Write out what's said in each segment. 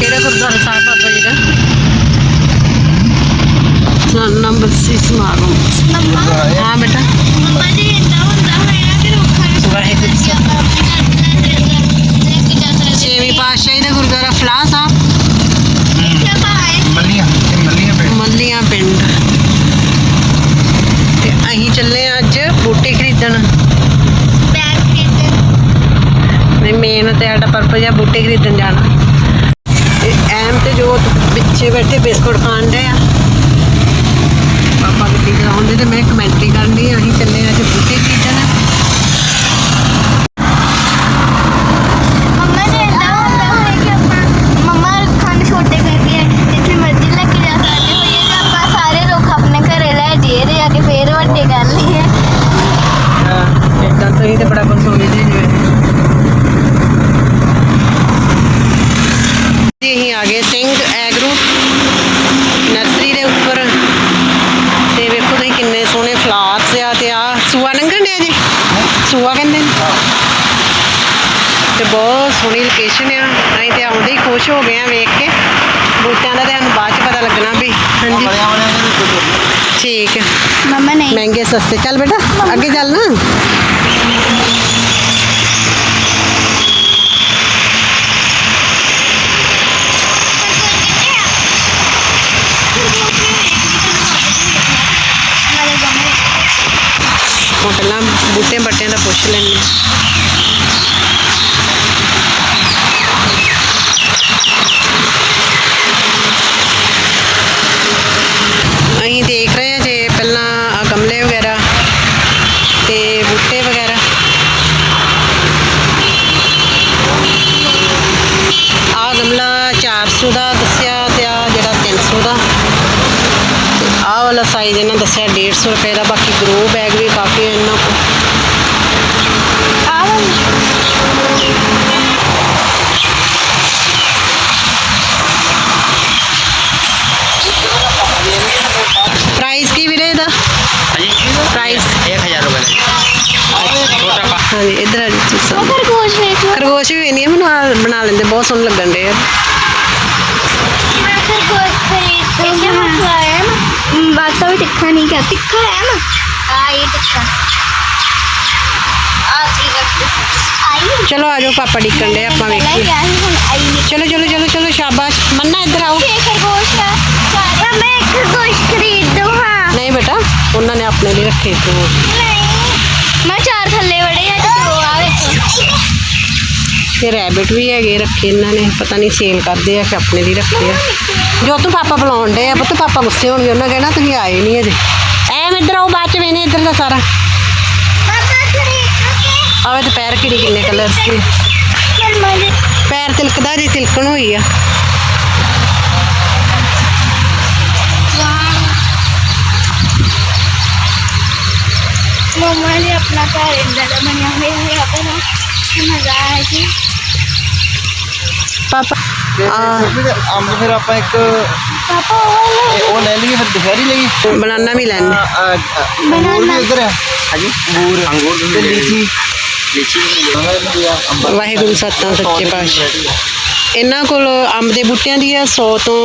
ਕਿਹੜਾ ਗੁਰਦੁਆਰਾ ਸਾਹਿਬ ਬਾਬਾ ਜੀ ਦਾ? ਨਾ ਨੰਬਰ 6 ਸਮਾਗਮ ਮੰਮਾ ਹਾਂ ਬੇਟਾ। ਮੰਮਾ ਜੀ ਇੰਦਾ ਹੁੰਦਾ ਹੋਇਆ ਕਿ ਰੁੱਖਾਂ ਵਾਹਿਗੁਰੂ ਛੇਵੀਂ ਪਾਤਸ਼ਾਹੀ ਦਾ ਗੁਰਦੁਆਰਾ ਫਲਾਹ ਸਾਹਿਬ। ਮੱਲੀਆਂ ਪਿੰਡ। ਮੱਲੀਆਂ ਪਿੰਡ। ਤੇ ਅਸੀਂ ਚੱਲੇ ਅੱਜ ਬੂਟੇ ਖਰੀਦਣ। ਬੈਗ ਖਰੀਦਣ ਨਹੀਂ ਮੇਨ ਤੇ ਸਾਡਾ ਪਰਪਸ ਆ ਬੂਟੇ ਖਰੀਦਣ ਜਾਣਾ। ਤੇ ਜੋਤ ਪਿੱਛੇ ਬੈਠੇ ਬਿਸਕੁਟ ਖਾਣ ਦੇ ਆ। ਪਾਪਾ ਗੱਡੀ ਚਲਾਉਂਦੇ ਤੇ ਮੈਂ ਕਮੈਂਟਰੀ ਕਰਨੀ ਅਸੀਂ ਚੱਲੇ ਅੱਜ ਬੂਟੇ ਖਰੀਦਣ ਮੰਮਾ ਜੀ ਇੰਦਾ ਹੁੰਦਾ ਹੋਇਆ ਕਿ ਆਪਾਂ ਮੰਮਾ ਰੁੱਖਾਂ ਨੂੰ ਛੋਟੇ ਕਰਕੇ ਜਿੱਥੇ ਮਰਜ਼ੀ ਲੈ ਕੇ ਜਾ ਸਕਦੇ ਹੋਈਏ ਤੇ ਆਪਾਂ ਸਾਰੇ ਰੁੱਖ ਆਪਣੇ ਘਰੇ ਲੈ ਜਾਈਏ ਤੇ ਜਾ ਕੇ ਫੇਰ ਵੱਡੇ ਕਰ ਲਈਏ ਇਦਾਂ ਤੁਸੀਂ ਤੇ ਬੜਾ ਕੁਝ ਸੋਚਦੇ ਜਿਵੇਂ ਜੀ ਅਸੀਂ ਆ ਗਏ ਸਿੰਘ ਐਗਰੋ ਨਰਸਰੀ ਦੇ ਉੱਪਰ ਤੇ ਵੇਖੋ ਤੁਸੀਂ ਕਿੰਨੇ ਸੋਹਣੇ ਫਲਾਵਰਸ ਆ ਤੇ ਆ ਸੂਆ ਲੰਘਣ ਡਿਆ ਜੀ ਸੂਆ ਕਹਿੰਦੇ ਨੇ। ਤੇ ਬਹੁਤ ਸੋਹਣੀ ਲੋਕੇਸ਼ਨ ਆ। ਅਸੀਂ ਤੇ ਆਉਂਦੇ ਹੀ ਖੁਸ਼ ਹੋ ਗਏ ਆ ਵੇਖ ਕੇ। ਬੂਟਿਆਂ ਦਾ ਤੇ ਸਾਨੂੰ ਬਾਅਦ ਚ ਪਤਾ ਲੱਗਣਾ ਵੀ। ਹਾਂਜੀ। ਠੀਕ ਹੈ ਮੰਮਾ ਨਹੀਂ। ਮਹਿੰਗੇ ਸਸਤੇ। ਚੱਲ ਬੇਟਾ ਅੱਗੇ ਚੱਲ ਨਾ। ਬੂਟੇ ਬੱਟਿਆਂ ਦਾ ਬਾਤਾਂ ਵੀ ਤਿੱਖਾ ਨਹੀਂ ਕਰ ਤਿੱਖਾ ਹੈ ਨਾ ਆ ਇਹ ਤਿੱਖਾ ਆ ਕੀ ਕਰਦੇ ਆਈ ਚਲੋ ਆ ਜਾਓ ਪਾਪਾ ਡਿੱਕਣ ਦੇ ਆਪਾਂ ਪਹਿਲਾਂ ਵੇਖੀਏ ਕਿਹਾ ਸੀ ਹੁਣ ਆਈ ਨਹੀਂ ਚਲੋ ਚਲੋ ਚਲੋ ਚਲੋ ਸ਼ਾਬਾਸ਼ ਮੰਨਾ ਇੱਧਰ ਆਓ ਛੇ ਖਰਗੋਸ਼ ਆ ਚਾਰ ਮੈਂ ਇੱਕ ਖਰਗੋਸ਼ ਤੇ ਰੈਬਿਟ ਵੀ ਹੈਗੇ ਰੱਖੇ ਇਹਨਾਂ ਨੇ ਪਤਾ ਨਹੀਂ ਸੇਲ ਕਰਦੇ ਆ ਕਿ ਆਪਣੇ ਲਈ ਰੱਖੇ ਆ ਜੋ ਤੂੰ ਪਾਪਾ ਬੁਲਾਉਣ ਦੇ ਆ ਪੁੱਤ ਪਾਪਾ ਗੁੱਸੇ ਹੋਣਗੇ ਉਹਨਾਂ ਕਹਿਣਾ ਤੁਸੀਂ ਆਏ ਨਹੀਂ ਅਜੇ। ਐ ਇੱਧਰ ਆਓ ਬਾਅਦ ਚ ਵੇਨੇ ਇੱਧਰ ਦਾ ਸਾਰਾ। ਪਾਪਾ ਖਰੀਦ ਆਵੇ ਤੇ ਪੈਰ ਕਿਹੜੀ ਕਿੰਨੇ ਕਲਰਸ ਦੇ ਕੇ ਮੰਮਾ ਜੀ ਪੈਰ ਤਿਲਕਦਾ ਜੀ ਤਿਲਕਣ ਹੋਈ ਆ। ਮੰਮਾ ਨੇ ਆਪਣਾ ਘਰ ਇੰਦਾ ਦਾ ਬਣਿਆ ਹੋਇਆ ਹੈ ਆਪਾਂ ਨੂੰ ਮਜ਼ਾ ਆਇਆ ਜੀ ਪਾਪਾ ਤੇ ਆ। ਫਿਰ ਅੰਬ ਫਿਰ ਆਪਾਂ ਇੱਕ ਪਾਪਾ ਉਹ ਇਹ ਉਹ ਲੈ ਲਈਏ ਫਿਰ ਦੁਪਹਿਰੀ ਲਈ। ਬਨਾਨਾ ਵੀ ਲੈਣੇ ਅੰਗੂਰ ਵੀ ਇੱਧਰ ਹੈ ਹਾਂਜੀ ਅੰਗੂਰ ਅੰਗੂਰ ਤੇ ਲੀਚੀ। ਲੀਚੀ ਵੀ ਅੰਬ ਵਾਹਿਗੁਰੂ ਸਤਨਾਮ ਸੱਚੇ ਪਾਤਸ਼ਾਹ। ਇਹਨਾਂ ਕੋਲ ਅੰਬ ਦੇ ਬੂਟਿਆਂ ਦੀ ਆ 100 ਤੋਂ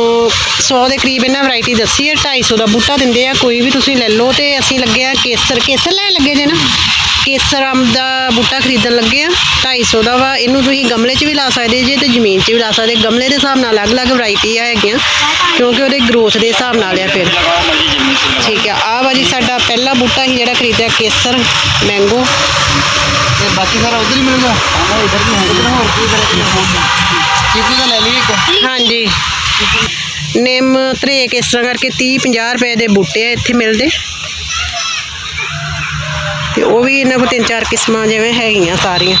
100 ਦੇ ਕਰੀਬ ਇਹਨਾਂ ਵੈਰਾਈਟੀ ਦੱਸੀ ਹੈ 250 ਦਾ ਬੂਟਾ ਦਿੰਦੇ ਆ। ਕੋਈ ਵੀ ਤੁਸੀਂ ਲੈ ਲਓ ਤੇ ਅਸੀਂ ਲੱਗੇ ਆ ਕੇਸਰ। ਕੇਸਰ ਲੈਣ ਲੱਗੇ ਜੇ ਨਾ? ਕੇਸਰ ਅੰਬ ਦਾ ਬੂਟਾ ਖਰੀਦਣ ਲੱਗੇ ਆ 250 ਦਾ ਵਾ ਇਹਨੂੰ ਤੁਸੀਂ ਗਮਲੇ 'ਚ ਵੀ ਲਾ ਸਕਦੇ ਜੇ ਤੇ ਜ਼ਮੀਨ 'ਚ ਵੀ ਲਾ ਸਕਦੇ ਗਮਲੇ ਦੇ ਹਿਸਾਬ ਨਾਲ ਅਲੱਗ-ਅਲੱਗ ਵੈਰਾਈਟੀ ਆ ਹੈਗੀਆਂ ਕਿਉਂਕਿ ਉਹਦੇ ਗਰੋਥ ਦੇ ਹਿਸਾਬ ਨਾਲ ਆ ਫਿਰ। ਠੀਕ ਆ ਆਹ ਵਾ ਜੀ ਸਾਡਾ ਪਹਿਲਾ ਬੂਟਾ ਸੀ ਜਿਹੜਾ ਖਰੀਦਿਆ ਕੇਸਰ ਮੈਂਗੋ ਤੇ ਬਾਕੀ ਸਾਰਾ ਉਧਰ ਹੀ ਮਿਲੂਗਾ? ਹਾਂ ਇਧਰ ਵੀ ਹੈ ਇਧਰ ਹੋਰ ਕੀ ਕਰੇ ਚੀਕੂ ਦਾ ਲੈ ਲਈਏ ਇੱਕ। ਹਾਂਜੀ। ਨਿੰਮ ਤਰੇਕ ਇਸ ਤਰ੍ਹਾਂ ਕਰਕੇ 30 50 ਰੁਪਏ ਦੇ ਬੂਟੇ ਆ ਇੱਥੇ ਮਿਲਦੇ। ਤੇ ਉਹ ਵੀ ਇਹਨਾਂ ਕੋਲ ਤਿੰਨ ਚਾਰ ਕਿਸਮਾਂ ਜਿਵੇਂ ਹੈਗੀਆਂ ਸਾਰੀਆਂ।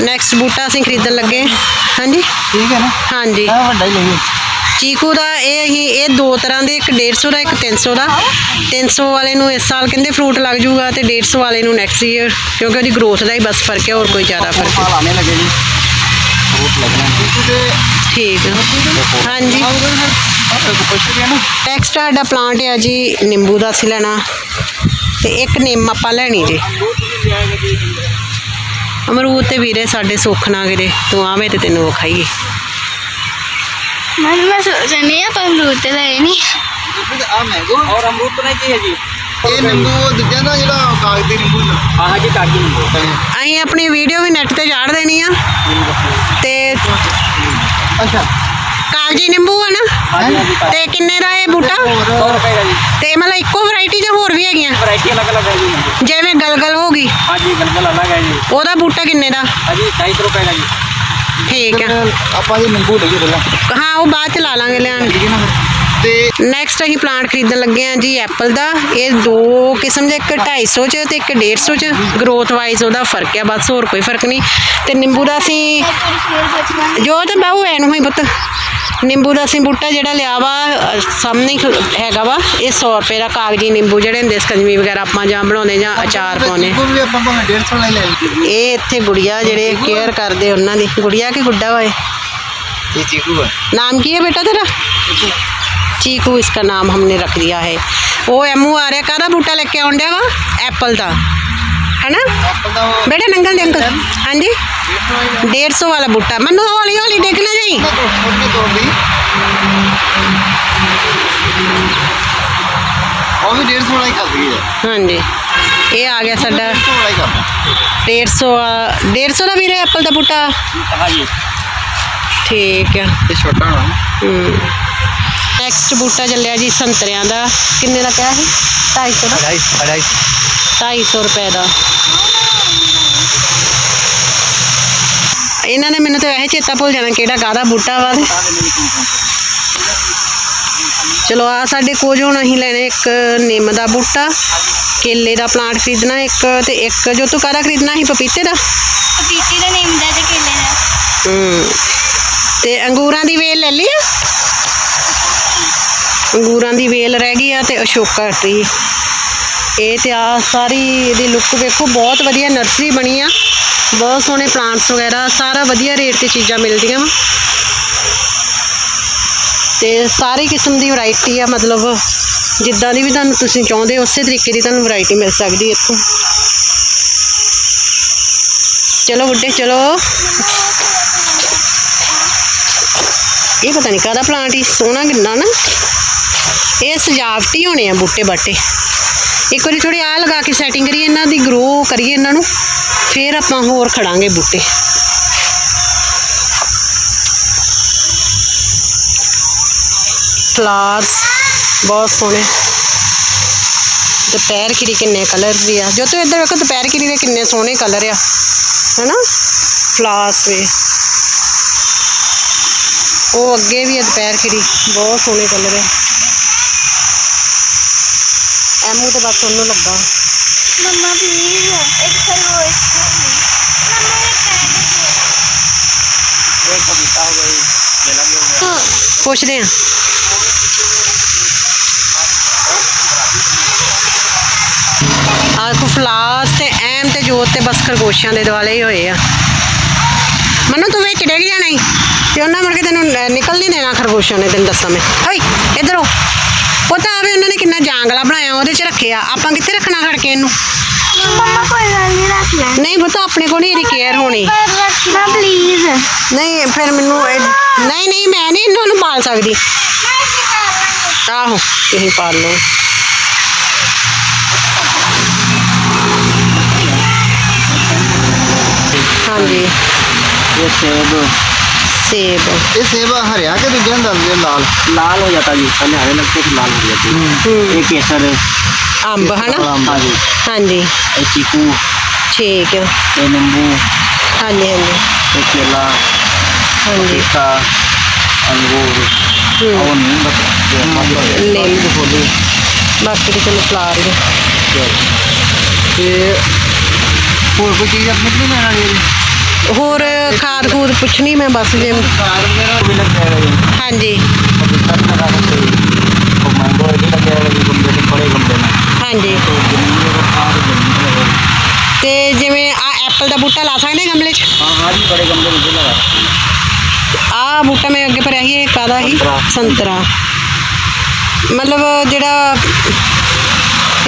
ਨੈਕਸਟ ਬੂਟਾ ਅਸੀਂ ਖਰੀਦਣ ਲੱਗੇ ਹਾਂਜੀ? ਠੀਕ ਹੈ ਨਾ? ਹਾਂਜੀ। ਆ ਵੱਡਾ ਹੀ ਲਈਏ। ਚੀਕੂ ਦਾ ਇਹ ਅਸੀਂ ਇਹ ਦੋ ਤਰ੍ਹਾਂ ਦੇ ਇੱਕ 150 ਦਾ ਇੱਕ 300 ਦਾ। 300 ਵਾਲੇ ਨੂੰ ਇਸ ਸਾਲ ਕਹਿੰਦੇ ਫਰੂਟ ਲੱਗ ਜਾਊਗਾ ਤੇ 150 ਵਾਲੇ ਨੂੰ ਨੈਕਸਟ ਈਅਰ ਕਿਉਂਕਿ ਉਹਦੀ ਗਰੋਥ ਦਾ ਹੀ ਬਸ ਫ਼ਰਕ ਹੈ ਹੋਰ ਕੋਈ ਜ਼ਿਆਦਾ ਫ਼ਰਕ ਨਹੀਂ। ਲੱਗੇ ਜੀ। ਫਰੂਟ ਲੱਗਣਾ ਠੀਕ ਹਾਂਜੀ। ਨੈਕਸਟ ਸਾਡਾ ਪਲਾਂਟ ਆ ਜੀ ਨਿੰਬੂ ਦਾ ਸੀ ਲੈਣਾ। ਤੇ ਇੱਕ ਨਿੰਮ ਆਪਾਂ ਲੈਣੀ ਜੀ। ਅਮਰੂਦ ਤੇ ਵੀਰੇ ਸਾਡੇ ਸੁੱਖ ਨਾ ਗਿਰੇ ਤੂੰ ਆਵੇਂ ਤੇ ਤੈਨੂੰ ਵਿਖਾਈਏ। ਮੈਂ ਮੈਂ ਸੋਚਣੀ ਆ ਪਰ ਅਮਰੂਦ ਤੇ ਲੈ ਨਹੀਂ ਔਰ ਅਮਰੂਦ ਤਾਂ ਕੀ ਹੈ ਜੀ ਇਹ ਨਿੰਬੂ ਦੂਜਾ ਨਾ ਜਿਹੜਾ ਕਾਗਦੀ ਨਿੰਬੂ ਆਹ ਜੀ ਕਾਗਦੀ ਨਿੰਬੂ। ਅਸੀਂ ਆਪਣੀ ਵੀਡੀਓ ਵੀ ਨੈੱਟ ਤੇ ਝਾੜ ਦੇਣੀ ਆ। ਤੇ ਅੱਛਾ। ਕਾਗਜੀ ਨਿੰਬੂ ਆ ਤੇ ਕਿੰਨੇ ਦਾ ਇਹ ਬੂਟਾ? 100 ਰੁਪਏ ਦਾ ਜੀ। ਤੇ ਮਤਲਬ ਇੱਕੋ ਵੈਰਾਈਟੀ ਜਾਂ ਹੋਰ ਵੀ ਹੈਗੀਆਂ? ਵੈਰਾਈਟੀ ਅਲੱਗ ਅਲੱਗ ਹੈ ਜਿਵੇਂ ਗਲਗਲ ਹੋ ਗਈ। ਹਾਂਜੀ ਗਲਗਲ ਅਲੱਗ ਹੈ ਜੀ। ਉਹਦਾ ਬੂਟਾ ਕਿੰਨੇ ਦਾ? ਹਾਂਜੀ 250 ਰੁਪਏ ਦਾ ਜੀ। ਠੀਕ ਆ। ਆਪਾਂ ਇਹ ਨਿੰਬੂ ਲਈਏ ਪਹਿਲਾਂ। ਹਾਂ ਉਹ ਬਾਅਦ ਚ ਲਾ ਲਾਂਗੇ ਲਿਆਣ ਨੈਕਸਟ ਅਸੀਂ ਪਲਾਂਟ ਖਰੀਦਣ ਲੱਗੇ ਆ ਜੀ ਐਪਲ ਦਾ। ਇਹ ਦੋ ਕਿਸਮ ਦੇ ਇੱਕ 250 ਚ ਤੇ ਇੱਕ 150 ਚ। ਗਰੋਥ ਵਾਈਜ਼ ਉਹਦਾ ਫ਼ਰਕ ਆ ਬਸ ਹੋਰ ਕੋਈ ਫ਼ਰਕ ਨਹੀਂ। ਤੇ ਨਿੰਬੂ ਦਾ ਅਸੀਂ ਜੋ ਤੇ ਬਾਹੂ ਐਨੂੰ ਹੀ ਪੁੱਤ। ਨਿੰਬੂ ਦਾ ਅਸੀਂ ਬੂਟਾ ਜਿਹੜਾ ਲਿਆ ਵਾ ਸਾਹਮਣੇ ਹੈਗਾ ਵਾ ਇਹ 100 ਰੁਪਏ ਦਾ ਕਾਗਜ਼ੀ ਨਿੰਬੂ ਜਿਹੜੇ ਹੁੰਦੇ ਸਕੰਜਮੀ ਵਗੈਰਾ ਆਪਾਂ ਜਾਂ ਬਣਾਉਂਦੇ ਜਾਂ ਅਚਾਰ ਪਾਉਂਦੇ ਇਹ ਇੱਥੇ ਗੁੜੀਆ ਜਿਹੜੇ ਕੇਅਰ ਕਰਦੇ ਉਹਨਾਂ ਦੀ। ਗੁੜੀਆ ਕਿ ਗੁੱਡਾ ਵਾ ਇਹ? ਨਾਮ ਕੀ ਹੈ ਬੇਟਾ ਤੇਰਾ? चीकू इसका नाम हमने रख लिया है। वो एमू आ रहा कहा बूटा लेके आन दिया वा? एप्पल का है ना? बेटे नंगल दे अंकल। हाँ जी। डेढ़ सौ वाला बूटा। मैं हौली हौली देखना जी हाँ जी। ये आ गया सा डेढ़ सौ डेढ़ सौ का भी रहा एप्पल का बूटा? ठीक है। ਨੈਕਸਟ ਬੂਟਾ ਚੱਲਿਆ ਜੀ ਸੰਤਰਿਆਂ ਦਾ। ਕਿੰਨੇ ਦਾ ਕਿਹਾ ਸੀ 250 ਦਾ 250 250 ਰੁਪਏ ਦਾ। ਇਹਨਾਂ ਨੇ ਮੈਨੂੰ ਤਾਂ ਵੈਸੇ ਚੇਤਾ ਭੁੱਲ ਜਾਣਾ ਕਿਹੜਾ ਕਾਹਦਾ ਬੂਟਾ ਵਾ ਤੇ। ਚਲੋ ਆ ਸਾਡੇ ਕੋਲ ਹੁਣ ਅਸੀਂ ਲੈਣੇ ਇੱਕ ਨਿੰਮ ਦਾ ਬੂਟਾ ਕੇਲੇ ਦਾ ਪਲਾਂਟ ਖਰੀਦਣਾ ਇੱਕ ਤੇ ਇੱਕ ਜੋ ਤੂੰ ਕਾਹਦਾ ਖਰੀਦਣਾ ਸੀ ਪਪੀਤੇ ਦਾ? ਪਪੀਤੀ ਦਾ ਨਿੰਮ ਦਾ ਤੇ ਕੇਲੇ ਦਾ। ਹੂੰ। ਤੇ ਅੰਗੂਰਾਂ ਦੀ ਵੇਲ ਲੈ ਲਈ ਆ? ਅੰਗੂਰਾਂ ਦੀ ਵੇਲ ਰਹਿ ਗਈ ਆ ਤੇ ਅਸ਼ੋਕਾ ਟਰੀ ਇਹ ਤੇ ਆ ਸਾਰੀ ਇਹਦੀ ਲੁੱਕ ਵੇਖੋ, ਬਹੁਤ ਵਧੀਆ ਨਰਸਰੀ ਬਣੀ ਆ। ਬਹੁਤ ਸੋਹਣੇ ਪਲਾਂਟਸ ਵਗੈਰਾ, ਸਾਰਾ ਵਧੀਆ ਰੇਟ ਤੇ ਚੀਜ਼ਾਂ ਮਿਲਦੀਆਂ ਵਾ। ਤੇ ਸਾਰੀ ਕਿਸਮ ਦੀ ਵੈਰਾਈਟੀ ਆ, ਮਤਲਬ ਜਿੱਦਾਂ ਦੀ ਵੀ ਤੁਹਾਨੂੰ ਤੁਸੀਂ ਚਾਹੁੰਦੇ ਹੋ, ਉਸੇ ਤਰੀਕੇ ਦੀ ਤੁਹਾਨੂੰ ਵੈਰਾਈਟੀ ਮਿਲ ਸਕਦੀ ਇੱਥੋਂ। ਚਲੋ ਬੁੱਢੇ, ਚਲੋ। ਇਹ ਪਤਾ ਨਹੀਂ ਕਾਹਦਾ ਪਲਾਂਟ ਹੀ ਸੋਹਣਾ ਕਿੰਨਾ ਨਾ। ਇਹ ਸਜਾਵਟੀ ਹੋਣੇ ਆ ਬੂਟੇ ਬਾਟੇ। ਇੱਕ ਵਾਰੀ ਥੋੜੀ ਆ ਲਗਾ ਕੇ ਸੈਟਿੰਗ ਕਰੀਏ, ਇਹਨਾਂ ਦੀ ਗਰੋ ਕਰੀਏ ਇਹਨਾਂ ਨੂੰ, ਫਿਰ ਆਪਾਂ ਹੋਰ ਖੜਾਂਗੇ ਬੂਟੇ। ਫਲਾਵਰਸ ਬਹੁਤ ਸੋਹਣੇ। ਦੁਪਹਿਰ ਖਿੜੀ ਕਿੰਨੇ ਕਲਰ ਦੀ ਆ। ਜੋ ਤੂੰ ਇੱਧਰ ਵੇਖੋ, ਦੁਪਹਿਰ ਖਿੜੀ ਦੇ ਕਿੰਨੇ ਸੋਹਣੇ ਕਲਰ ਆ। ਹੈਨਾ? ਫਲਾਰਸ ਵੀ ਉਹ ਅੱਗੇ ਵੀ ਹੈ ਦੁਪਹਿਰ ਖਿੜੀ ਬਹੁਤ ਸੋਹਣੇ ਕਲਰ ਹੈ ਹੈ ਮੂੰਹ ਤੇ ਬਸ ਉਹਨੂੰ ਲੱਗਾ। ਮੰਮਾ ਪਲੀਜ਼ ਇੱਕ ਸਰਵੋਇਸ ਮੰਮਾ ਇਹ ਪੈਰ ਦੇ ਪਪੀਤਾ ਹੋ ਗਈ ਜਲਾ ਗਿਆ। ਪੁੱਛਦੇ ਆ ਆਖੋ ਫਲਾਸ ਤੇ ਐਮ ਤੇ ਜੋਤ ਤੇ ਬਸ ਖਰਗੋਸ਼ਾਂ ਦੇ ਦੁਆਲੇ ਹੀ ਹੋਏ ਆ। ਮਨੂ ਤੂੰ ਵਿੱਚ ਡਿੱਗ ਜਾਣਾ ਹੀ ਤੇ ਉਹਨਾਂ ਮੁੜ ਕੇ ਤੈਨੂੰ ਨਿਕਲ ਨਹੀਂ ਦੇਣਾ ਖਰਗੋਸ਼ਾਂ ਨੇ ਤੈਨੂੰ ਦੱਸਾਂ ਮੈਂ। ਹੋਈ ਇਧਰੋਂ ਉਹ ਤਾਂ ਆਵੇ ਉਹਨਾਂ ਨੇ ਕਿੰਨਾ ਜਾਂਗਲਾ ਬਣਾਇਆ ਉਹਦੇ 'ਚ ਰੱਖਿਆ। ਆਪਾਂ ਕਿੱਥੇ ਰੱਖਣਾ ਖੜ ਕੇ ਇਹਨੂੰ? ਮੰਮਾ ਕੋਈ ਗੱਲ ਨਹੀਂ ਰੱਖ ਨਹੀਂ ਪੁੱਤ ਆਪਣੇ ਕੋਲ ਨਹੀਂ ਇਹਦੀ ਹੋਣੀ। ਨਾ ਪਲੀਜ਼ ਨਹੀਂ ਫਿਰ ਮੈਨੂੰ ਨਹੀਂ ਨਹੀਂ ਮੈਂ ਨਹੀਂ ਇਹਨਾਂ ਨੂੰ ਪਾਲ ਸਕਦੀ। ਆਹੋ ਤੁਸੀਂ ਪਾਲ ਲਓ। ਹਾਂਜੀ। ਇਹ ਸੇਬ ਇਹ ਸੇਬ ਹਰਿਆ ਕਿ ਦੂਜਾ ਹੁੰਦਾ ਜਿਹੜਾ ਲਾਲ लाल हो जाता जी पहले हरे लगते थे लाल हो जाते ਹੂੰ ये केसर ਅੰਬ ਹਨਾ हाँ जी ਹਾਂਜੀ ये चीकू ਠੀਕ ਹੈ ये नींबू ਹਾਂਜੀ ਹਾਂਜੀ ये केला ਹਾਂਜੀ पपीता अंगूर ਹੂੰ और नीम बता नीम। ਬਾਕੀ ਤੇ ਚਲੋ ਫਲਾਰ ਹੀ ਆ। ਤੇ ਹੋਰ ਕੋਈ ਚੀਜ਼ ਆਪਣੇ ਕੋਲ ਲੈਣਾ ਜੀ होर खाद खूद पुछनी मैं बस जिम हाँ जी हाँ जी तो जिमें एप्पल का बूटा ला सकते गमले आ बूटा मैं अगे भरिया ही संतरा मतलब जोड़ा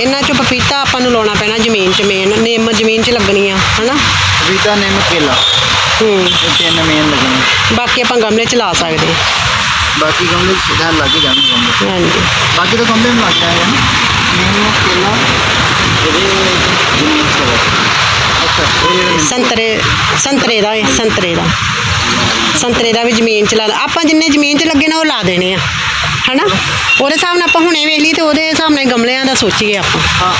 ਇਹਨਾਂ ਚੋਂ ਪਪੀਤਾ ਆਪਾਂ ਨੂੰ ਲਾਉਣਾ ਪੈਣਾ ਜ਼ਮੀਨ 'ਚ ਮੇਨ ਨਿੰਮ ਜ਼ਮੀਨ 'ਚ ਲੱਗਣੀ ਆ ਹਨਾ? ਪਪੀਤਾ ਨਿੰਮ ਕੇਲਾ। ਹੂੰ। ਇਹ ਤਿੰਨ ਮੇਨ ਲੱਗਣੇ। ਬਾਕੀ ਆਪਾਂ ਗਮਲੇ 'ਚ ਲਾ ਸਕਦੇ। ਬਾਕੀ ਗਮਲੇ ਸਿੱਧਾ ਲੱਗ ਜਾਣਗੇ ਗਮਲੇ। ਹਾਂਜੀ। ਬਾਕੀ ਤਾਂ ਗਮਲੇ ਨੂੰ ਲੱਗ ਜਾਏਗਾ ਨਾ। ਨਿੰਮ ਕੇਲਾ ਇਹਦੇ ਜ਼ਮੀਨ ਚ ਲਗਾ ਅੱਛਾ ਇਹ ਜਿਹੜਾ ਨਿੰਮ- ਸੰਤਰੇ ਸੰਤਰੇ ਦਾ ਸੰਤਰੇ ਦਾ। ਸੰਤਰੇ ਦਾ ਵੀ ਜ਼ਮੀਨ 'ਚ ਲਾ ਲਾ- ਆਪਾਂ ਜਿੰਨੇ ਜ਼ਮੀਨ 'ਚ ਲੱਗੇ ਨਾ ਉਹ ਲਾ ਦੇਣੇ ਆ। ਹਨਾ? ਉਹਦੇ ਹਿਸਾਬ ਨਾਲ ਆਪਾਂ ਹੁਣੇ ਵੇਖ ਲਈ ਤੇ ਉਹਦੇ ਹਿਸਾਬ ਨਾਲ ਗਮਲਿਆਂ ਦਾ ਸੋਚੀਏ ਆਪਾਂ। ਹਾਂ।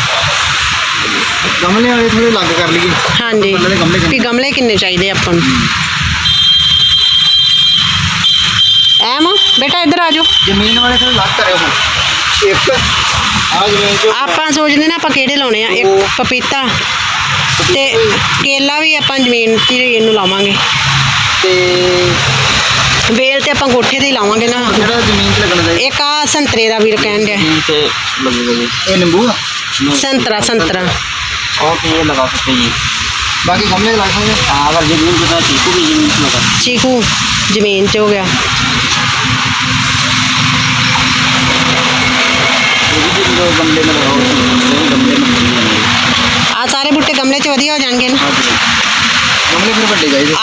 ਗਮਲੇ ਵਾਲੇ ਥੋੜੇ ਲੱਗ ਕਰ ਲਈਏ। ਹਾਂਜੀ। ਗਮਲੇ ਦੇ ਗਮਲੇ ਵੀ ਗਮਲੇ ਕਿੰਨੇ ਚਾਹੀਦੇ ਆਪਾਂ ਨੂੰ? ਐਮ ਬੇਟਾ ਇੱਧਰ ਆ ਜਾਓ। ਜ਼ਮੀਨ ਵਾਲੇ ਥੋੜੇ ਲੱਗ ਕਰਿਓ ਹੁਣ। ਇੱਕ ਆ ਜ਼ਮੀਨ ਚ ਆਪਾਂ ਸੋਚਦੇ ਨਾ ਆਪਾਂ ਕਿਹੜੇ ਲਾਉਣੇ ਆ? ਇੱਕ ਪਪੀਤਾ ਤੇ ਕੇਲਾ ਵੀ ਆਪਾਂ ਜ਼ਮੀਨ 'ਚ ਹੀ ਇਹਨੂੰ ਲਾਵਾਂਗੇ। ਤੇ ਵੇਲ ਤੇ ਆਪਾਂ ਗੋਠੇ ਤੇ ਹੀ ਲਾਵਾਂਗੇ ਨਾ ਜਿਹੜਾ ਜ਼ਮੀਨ ਚ ਲੱਗਣਾ ਚਾਹੀਦਾ ਇੱਕ ਆ ਸੰਤਰੇ ਦਾ ਵੀਰ ਕਹਿਣ ਡਿਆ जमीन से लगेगा जी ਇਹ ਨਿੰਬੂ ਆ ਸੰਤਰਾ ਸੰਤਰਾ और भी ये लगा सकते हैं जी ਬਾਕੀ ਗਮਲੇ ਲੱਗ ਸਕਦੇ हाँ अगर जमीन के साथ चीकू भी जमीन से लगा ਚੀਕੂ ਜ਼ਮੀਨ 'ਚ ਹੋ ਗਿਆ ये भी जो गमले में लगाओ तो गमले में नहीं है ਆ ਸਾਰੇ ਬੂਟੇ ਗਮਲੇ 'ਚ ਵਧੀਆ ਹੋ ਜਾਣਗੇ ਨਾ हाँ जी ਗਮਲੇ ਫਿਰ ਵੱਡੇ ਚਾਹੀਦੇ ਆ ਹੈਗਾ ਵਾ ਅ,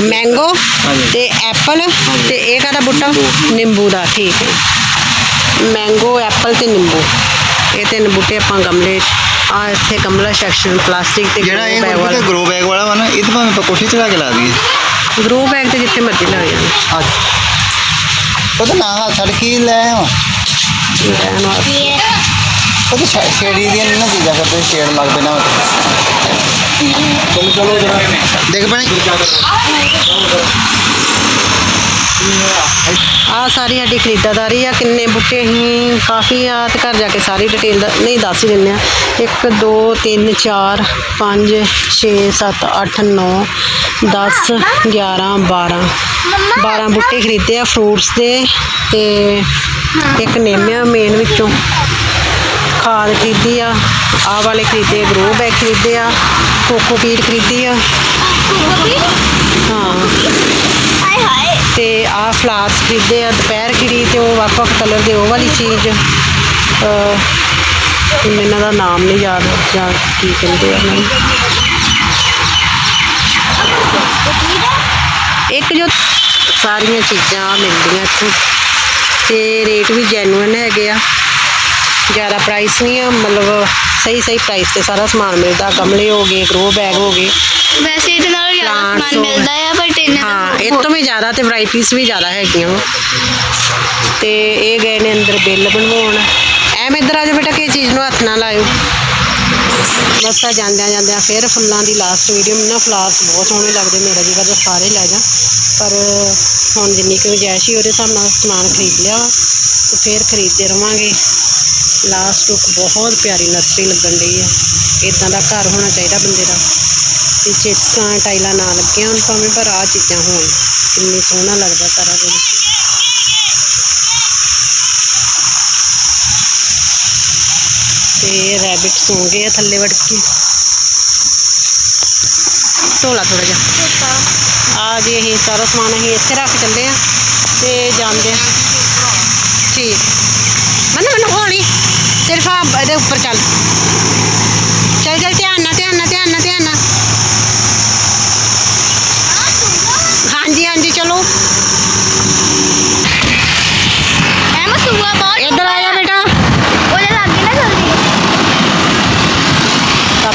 ਮੈਂਗੋ ਹਾਂਜੀ। ਤੇ ਐਪਲ ਤੇ ਇਹ ਕਾਹਦਾ ਬੂਟਾ? ਨਿੰਬੂ ਦਾ ਠੀਕ ਹੈ ਮੈਂਗੋ ਐਪਲ ਤੇ ਨਿੰਬੂ। ਇਹ ਤਿੰਨ ਬੂਟੇ ਆਪਾਂ ਗਮਲੇ ਆ ਇੱਥੇ ਗਮਲਾ ਸੈਕਸ਼ਨ ਪਲਾਸਟਿਕ ਤੇ ਜਿਹੜਾ ਇਹ ਬੂਟਾ ਵਾਲਾ। ਗਰੋ ਬੈਗ ਵਾਲਾ ਵਾ ਨਾ ਇਹ ਤਾਂ ਭਾਵੇਂ ਆਪਾਂ ਕੋਠੇ ਚੜਾ ਕੇ ਲਾ ਦਈਏ। ਗਰੋ ਬੈਗ ਤੇ ਜਿੱਥੇ ਮਰਜ਼ੀ ਲੱਗ ਜਾਣ ਅੱਛਾ। ਉਹ ਤਾਂ ਨਾ ਹੱਥ ਛੱਡ ਕੇ ਹੀ ਲੈ ਰਹਿਣ ਵਾਸਤੇ। ਉਹ ਤਾਂ ਛੇੜੀ ਦੀਆਂ ਨਹੀਂ ਨਾ ਚੀਜ਼ਾਂ ਤੇ ਛੇੜ ਲੱਗ ਪੈਣਾ ਵਾ। चलो चलो जरा ਦੇਖ ਪੈਣੇ ਆ ਸਾਰੀ ਸਾਡੀ ਖਰੀਦਦਾਰੀ ਆ ਕਿੰਨੇ ਬੂਟੇ ਅਸੀਂ ਕਾਫੀ ਆ ਤੇ ਘਰ ਜਾ ਕੇ ਸਾਰੀ ਡਿਟੇਲ ਨਹੀਂ ਦੱਸ ਹੀ ਦਿੰਦੇ ਆ 1 2 3 4 5 6 7 8 9 10 11 12 12 ਬੂਟੇ ਖਰੀਦੇ ਆ ਫਰੂਟਸ ਦੇ ਤੇ ਇੱਕ ਨਿੰਮ ਆ ਮੇਨ ਵਿੱਚੋਂ ਖਾਦ ਖਰੀਦੀ ਆ ਆਹ ਵਾਲੇ ਖਰੀਦੇ ਗਰੋ ਬੈਗ ਖਰੀਦੇ ਆ ਕੋਕੋ ਪੀਟ ਖਰੀਦੀ ਆ। ਹਾਂ। ਹਾਏ ਹਾਏ ਤੇ ਆਹ ਫਲਾਰਸ ਖਰੀਦੇ ਆ, ਦੁਪਹਿਰ ਖਿੜੀ ਤੇ ਉਹ ਵੱਖ ਵੱਖ ਕਲਰ ਦੇ, ਉਹ ਵਾਲੀ ਚੀਜ਼। ਮੈਨੂੰ ਇਹਨਾਂ ਦਾ ਨਾਮ ਨਹੀਂ ਯਾਦ ਜਾਂ ਕੀ ਕਹਿੰਦੇ ਆ ਮੈਨੂੰ ਇੱਕ ਜੋ ਸਾਰੀਆਂ ਚੀਜ਼ਾਂ ਮਿਲਦੀਆਂ ਇੱਥੇ, ਤੇ ਰੇਟ ਵੀ ਜੈਨੂਇਨ ਹੈਗੇ ਆ। ਜ਼ਿਆਦਾ ਪ੍ਰਾਈਸ ਨਹੀਂ ਆ, ਮਤਲਬ ਸਹੀ ਸਹੀ ਪ੍ਰਾਈਸ ਤੇ ਸਾਰਾ ਸਮਾਨ ਮਿਲਦਾ ਗਮਲੇ ਹੋ ਗਏ ਗਰੋ ਬੈਗ ਹੋ ਗਏ। ਵੈਸੇ ਇਹਦੇ ਨਾਲ ਜ਼ਿਆਦਾ Plants ਸਮਾਨ ਹੋ ਮਿਲਦਾ ਆ ਬਟ ਇਹਨਾਂ ਹਾਂ ਇਹ ਤੋਂ ਵੀ ਜ਼ਿਆਦਾ ਤੇ ਵੈਰਾਈਟੀਆਂ ਵੀ ਜ਼ਿਆਦਾ ਹੈਗੀਆਂ। ਵਾ ਤੇ ਇਹ ਗਏ ਨੇ ਅੰਦਰ ਬਿੱਲ ਬਣਵਾਉਣ। ਐਮ ਇੱਧਰ ਆ ਜਾਓ ਬੇਟਾ ਕਿਸੇ ਚੀਜ਼ ਨੂੰ ਹੱਥ ਨਾ ਲਾਇਓ। ਬਸ ਜਾਂਦਿਆਂ ਜਾਂਦਿਆਂ ਫਿਰ ਫੁੱਲਾਂ ਦੀ ਲਾਸਟ ਵੀਡੀਓ ਮੈਨੂੰ ਨਾ ਫਲਾਰਸ ਬਹੁਤ ਸੋਹਣੇ ਲੱਗਦੇ ਮੇਰਾ ਜੀ ਕਰਦਾ ਸਾਰੇ ਲੈ ਜਾ। ਪਰ ਹੁਣ ਜਿੰਨੀ ਕੁ ਗੁੰਜਾਇਸ਼ ਸੀ ਉਹਦੇ ਹਿਸਾਬ ਨਾਲ ਸਮਾਨ ਖਰੀਦ ਲਿਆ ਤੇ ਫਿਰ ਖਰੀਦਦੇ ਰਵਾਂਗੇ। ਲਾਸਟ ਲੁੱਕ ਬਹੁਤ ਪਿਆਰੀ ਨਰਸਰੀ ਲੱਗਣ ਡਈ ਆ। ਇਦਾਂ ਦਾ ਘਰ ਹੋਣਾ ਚਾਹੀਦਾ ਬੰਦੇ ਦਾ। ਤੇ ਚਿਪਸਾਂ, ਟਾਈਲਾਂ ਨਾ ਲੱਗੀਆਂ ਹੋਣ ਭਾਵੇਂ, ਪਰ ਆਹ ਚੀਜ਼ਾਂ ਹੋਣ। ਕਿੰਨੀ ਸੋਹਣਾ ਲੱਗਦਾ ਸਾਰਾ ਕੁਝ ਤੇ ਰੈਬਿਟ ਸੌਂ ਗਏ ਆ ਥੱਲੇ ਵੜ ਕੇ ਢੋਲਾ ਥੋੜਾ ਜਿਹਾ। ਆ ਜੀ ਅਸੀਂ ਸਾਰਾ ਸਮਾਨ ਅਸੀਂ ਇੱਥੇ ਰੱਖ ਚੱਲੇ ਆ ਤੇ ਜਾਂਦੇ ਆ। ਠੀਕ। ਮੈਨੂੰ ਮੈਨੂੰ ਹੌਲੀ ਸਿਰਫ ਆ ਇਹਦੇ ਉੱਪਰ ਚੱਲ।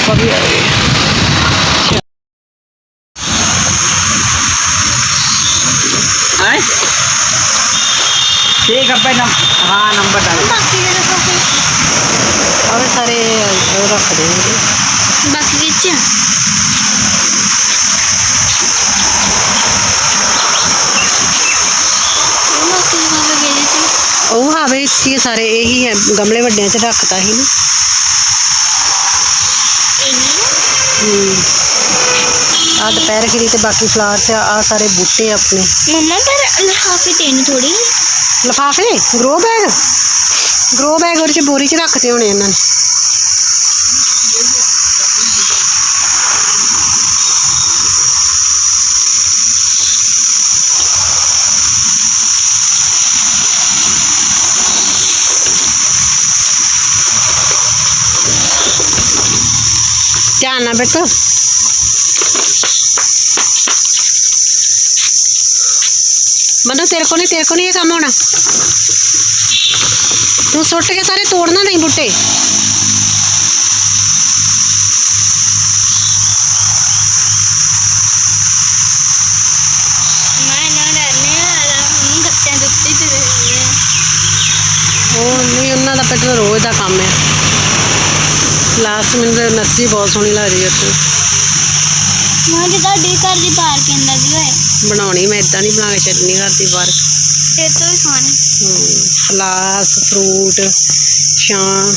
ਪਾਪਾ ਵੀ ਆ ਗਏ हैं ठीक है भाई नम हाँ नंबर डाल ਬਾਕੀ ਦੇ ਦੇਖੋ ਫਿਰ ਆਹ ਸਾਰੇ ਉਹ ਰੱਖ ਦੇਣਗੇ ਬਾਕੀ ਵਿੱਚ ਇਹ ਬਾਕੀ ਦੇ ਨਾਲ ਗਏ ਸੀ ਉਹ ਹਾਵੇ ਵਿੱਚ ਹੀ ਸਾਰੇ ਇਹੀ ਹੈ ਗਮਲੇ ਵੱਡਿਆਂ 'ਚ ਰੱਖਤਾ ਸੀ ਨਾ ਆ ਦੁਪਹਿਰ ਖਿਰੀ ਤੇ ਬਾਕੀ ਫਲਾਵਰਸ ਆ ਆਹ ਸਾਰੇ ਬੂਟੇ ਆਪਣੇ। ਮੰਮਾ ਪਰ ਲਿਫਾਫੇ ਤਿੰਨ ਥੋੜੀ ਲਫਾਫੇ? Grow bag? ਗਰੋ ਬੈਗ ਉਹਦੇ 'ਚ ਬੋਰੀ 'ਚ ਰੱਖਤੇ ਹੋਣੇ ਇਹਨਾਂ ਨੇ। ਧਿਆਨ ਨਾਲ ਬੇਟੋ ਮਨੋ ਤੇਰੇ ਕੋ ਨਹੀਂ ਤੇਰੇ ਕੋ ਨਹੀਂ ਇਹ ਕੰਮ ਹੋਣਾ ਤੂੰ ਸੁੱਟ ਕੇ ਸਾਰੇ ਤੋੜਨਾ ਨਹੀਂ ਬੁੱਟੇ ਮੈਂ ਨਾ ਰਹਿਣੇ ਆ ਹੁਣ ਗੱਤਿਆਂ ਦੇ ਉੱਤੇ ਤੇ ਰਹਿੰਦੇ ਆ ਉਹ ਨਹੀਂ ਉਹਨਾਂ ਦਾ ਪਹਿਲਾਂ ਰੋਜ਼ ਦਾ ਕੰਮ ਹੈ ਲਾਸਟ ਮੈਨੂੰ ਤਾਂ ਨਰਸਰੀ ਬਹੁਤ ਸੋਹਣੀ ਲੱਗਦੀ ਹੈ ਉੱਥੇ। ਮੈਂ ਜੀ ਤੁਹਾਡੇ ਘਰ ਦੀ ਪਾਰਕ ਇੰਦਾ ਦੀ ਹੋਏ। ਬਣਾਉਣੀ ਮੈਂ ਇਦਾਂ ਨਹੀਂ ਬਣਾ ਕੇ ਛੱਡਣੀ ਘਰ ਦੀ ਬਾਹਰ। ਇਹ ਤੋਂ ਵੀ ਸੋਹਣੀ। ਫਲਾਸ ਫਰੂਟ ਛਾਂ।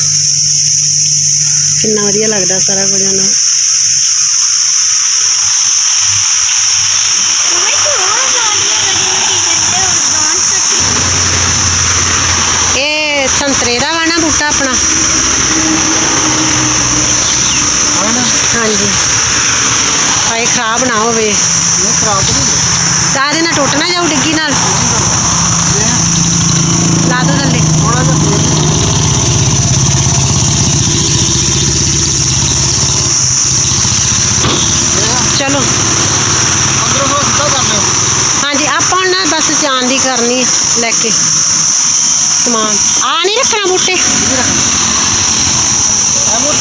ਕਿੰਨਾ ਵਧੀਆ ਲੱਗਦਾ ਸਾਰਾ ਕੁਝ ਨਾ ਮੈਂ ਕਿਹਾ ਜਾਣੀਆਂ ਗੱਡੀਆਂ ਕੀ ਕਹਿੰਦੇ ਉਹ ਡਾਂਸ ਇਹ ਸੰਤਰੇ ਦਾ ਵਾ ਨਾ ਬੂਟਾ ਆਪਣਾ ਹਾਂ ਨਾ ਹਾਂਜੀ ਭਾਈ ਖਰਾਬ ਨਾ ਹੋਵੇ ਨਹੀਂ ਖਰਾਬ ਨਹੀਂ ਹੁੰਦਾ। ਤਾਂ ਇਹਦੇ ਨਾਲ ਟੁੱਟ ਨਾ ਜਾਊ ਡਿੱਗੀ ਨਾਲ ਲਾ ਦੋ ਥੱਲੇ ਥੋੜਾ ਜਿਹਾ ਫੇਰ ਚਲੋ ਅੰਦਰੋਂ ਹੋ ਸਿੱਧਾ ਕਰ ਲਿਓ ਹਾਂਜੀ ਆਪਾਂ ਹੁਣ ਨਾ ਬਸ ਜਾਣ ਦੀ ਕਰਨੀ ਹੈ ਲੈ ਕੇ ਸਮਾਨ ਆ ਨਹੀਂ ਰੱਖਣਾ ਬੂਟੇ ਐ ਮੋਰ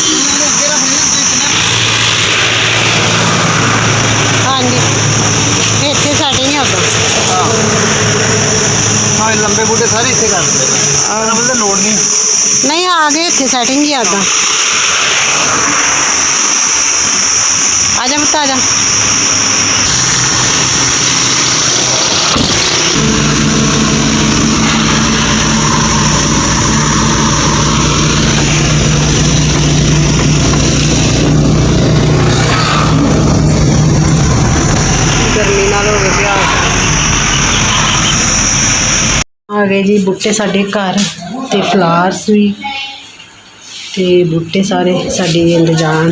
ਇਹਨੂੰ ਅੱਗੇ ਰੱਖ ਲਈ ਤੁਸੀਂ ਕਿੰਨਾ ਹਾਂਜੀ ਇੱਥੇ ਸਾਡੇ ਨਹੀਂ ਆਉਂਦਾ ਹਾਂ ਹਾਂ ਇਹ ਲੰਬੇ ਬੂਟੇ ਸਾਰੇ ਇੱਥੇ ਕਰ ਦਿੰਦੇ ਨੇ ਆਹ ਮਤਲਬ ਲੋੜ ਨਹੀਂ ਨਹੀਂ ਆ ਗਏ ਇੱਥੇ ਸੈਟਿੰਗ ਹੀ ਆਦਾ ਆ ਜਾ ਪੁੱਤ ਆ ਜਾ ਗਰਮੀ ਨਾਲ ਹੋ ਗਿਆ ਪਿਆ ਆ ਗਏ ਜੀ, ਬੂਟੇ ਸਾਡੇ ਘਰ ਤੇ ਫਲਾਵਰਸ ਵੀ ਤੇ ਬੂਟੇ ਸਾਰੇ ਸਾਡੀ ਇੰਤਜ਼ਾਮ।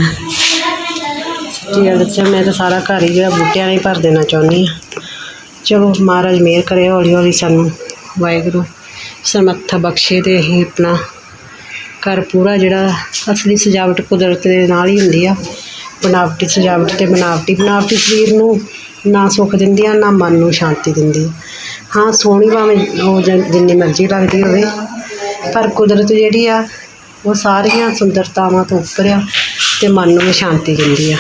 ਜੀ ਦੱਸਿਆ ਮੈਂ ਤਾਂ ਸਾਰਾ ਘਰ ਹੀ ਜਿਹੜਾ ਬੂਟਿਆਂ ਨਾਲ ਹੀ ਭਰ ਦੇਣਾ ਚਾਹੁੰਦੀ ਹਾਂ। ਚਲੋ ਮਹਾਰਾਜ ਮਿਹਰ ਕਰੇ ਹੌਲੀ ਹੌਲੀ ਸਾਨੂੰ, ਵਾਹਿਗੁਰੂ ਸਮਰੱਥਾ ਬਖਸ਼ੇ ਤੇ ਅਸੀਂ ਆਪਣਾ ਘਰ ਪੂਰਾ ਜਿਹੜਾ ਅਸਲੀ ਸਜਾਵਟ ਕੁਦਰਤ ਦੇ ਨਾਲ ਹੀ ਹੁੰਦੀ ਆ। ਬਨਾਵਟੀ ਸਜਾਵਟ ਤੇ ਬਣਾਵਟੀ ਬਣਾਵਟੀ ਸਰੀਰ ਨੂੰ ਨਾ ਸੁੱਖ ਦਿੰਦੀ ਆ, ਨਾ ਮਨ ਨੂੰ ਸ਼ਾਂਤੀ ਦਿੰਦੀ। ਆ ਹਾਂ, ਸੋਹਣੀ ਭਾਵੇਂ ਉਹ ਜਿ- ਜਿੰਨੀ ਮਰਜ਼ੀ ਲੱਗਦੀ ਹੋਵੇ। ਪਰ ਕੁਦਰਤ ਜਿਹੜੀ ਆ, ਉਹ ਸਾਰੀਆਂ ਸੁੰਦਰਤਾਵਾਂ ਤੋਂ ਉੱਪਰ ਆ ਤੇ ਮਨ ਨੂੰ ਵੀ ਸ਼ਾਂਤੀ ਦਿੰਦੀ ਆ।